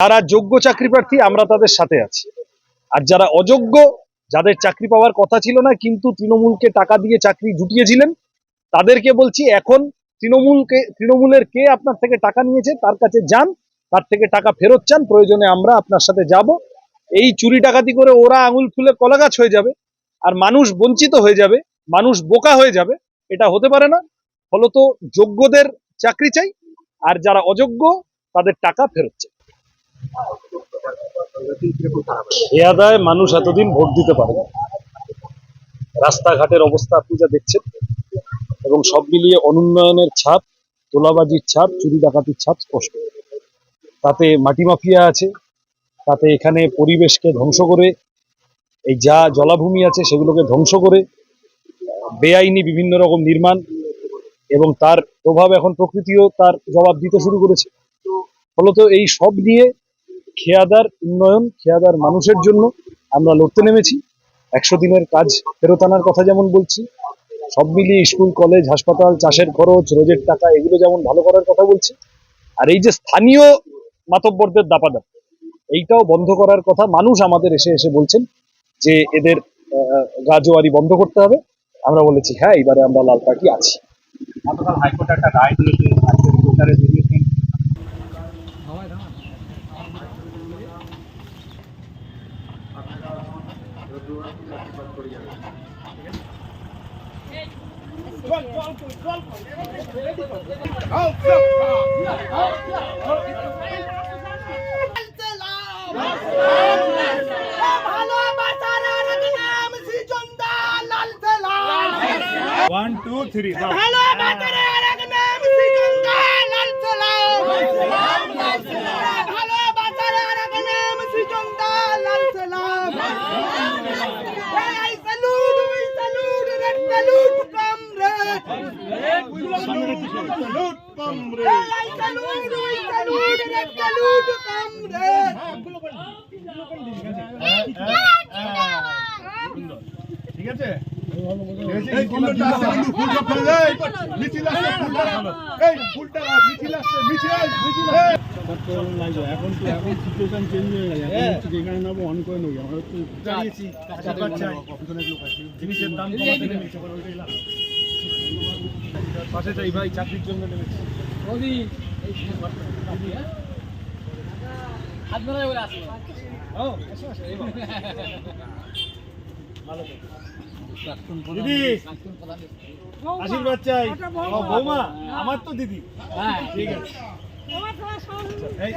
যারা যোগ্য চাকরি প্রার্থী, আমরা তাদের সাথে আছি। আর যারা অযোগ্য, যাদের চাকরি পাওয়ার কথা ছিল না, কিন্তু তৃণমূলকে টাকা দিয়ে চাকরি জুটিয়েছিলেন, তাদেরকে বলছি, এখন তৃণমূলকে, তৃণমূলের কে আপনার থেকে টাকা নিয়েছে, তার কাছে যান, তার থেকে টাকা ফেরত চান, প্রয়োজনে আমরা আপনার সাথে যাব। এই চুরি ডাকাতি করে ওরা আঙুল ফুলে কলাগাছ হয়ে যাবে, আর মানুষ বঞ্চিত হয়ে যাবে, মানুষ বোকা হয়ে যাবে, এটা হতে পারে না। ফলত যোগ্যদের চাকরি চাই, আর যারা অযোগ্য, তাদের টাকা ফেরত চাই। এ মানুষ এতদিন ভোট দিতে পারে। রাস্তাঘাটের অবস্থা আপনি যা দেখছেন, এবং সব মিলিয়ে অনুন্নয়নের ছাপ, তোলাবাজির ছাপ, চুরি ডাকাতির ছাপ স্পষ্ট তাতে মাটি মাফিয়া আছে, তাতে এখানে পরিবেশকে ধ্বংস করে, এই যা জলাভূমি আছে সেগুলোকে ধ্বংস করে, বেআইনি বিভিন্ন রকম নির্মাণ, এবং তার প্রভাব এখন প্রকৃতিও তার জবাব দিতে শুরু করেছে ফলত এই সব নিয়ে খেয়াদার উন্নয়ন, খেয়াদার মানুষের জন্য আমরা লড়তে নেমেছি। একশো দিনের কাজ ফেরত আনার কথা যেমন বলছি, সব মিলিয়ে স্কুল, কলেজ, হাসপাতাল, চাষের খরচ, রোজের টাকা, এগুলো যেমন ভালো করার কথা বলছি, আর এই যে স্থানীয় মাতব্বরদের দাপাদাপ, এইটাও বন্ধ করার কথা মানুষ আমাদের এসে এসে বলছেন যে এদের গাজোয়ারি বন্ধ করতে হবে। আমরা বলেছি হ্যাঁ এবারে আমরা লাল পার্টি আছি। হাইকোর্ট একটা রায় দিয়েছে One, two, three. Hello, এই ফুলটা মিছিল আসছে মিছিল মিছিল এখন অন করে নেব জিনিসের দাম পাশে যাই ভাই চাকরির জন্য নেমেছি। ও, এসো, এসো, এই ভালো দিদি! আশীর্বাদ চাই। ও, বৌমা। আমার তো দিদি। ঠিক আছে। এই।